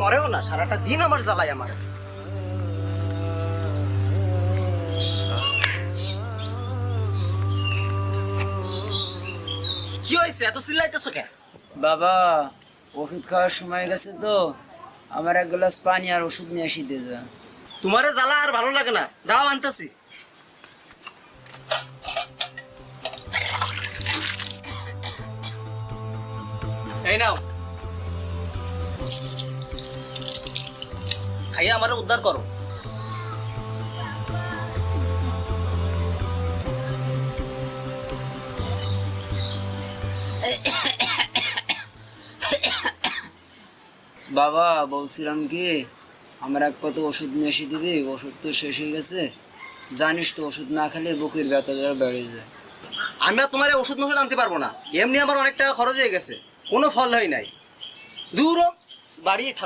মরেও না সারাটা দিন আমার জ্বালায় আমার। কি হয়েছে? এত চিল্লাইতেছো কেন? বাবা ওষুধ খাওয়ার সময় গেছে তো। আমার এক গ্লাস পানি আর ওষুধ নিয়ে আসি দে যা। তোমারে জ্বালা আর ভালো লাগে না। দাঁড়াও আনতেছি। এই নাও। খাইয়া আমারে উদ্ধার করো। বাবা বলছিলাম কি আমার এক কত ওষুধ নিয়ে এসে দিবি ওষুধ তো শেষ হয়ে গেছে। জানিস তো ওষুধ না খেলে বুকের ব্যথা যারা বেড়ে যায়। আমি আর তোমার ওষুধ মুখে আনতে পারব না। এমনি আমার অনেক টাকা খরচ হয়ে গেছে। কোনো ফল হয় নাই। দূর বাড়ি থাক।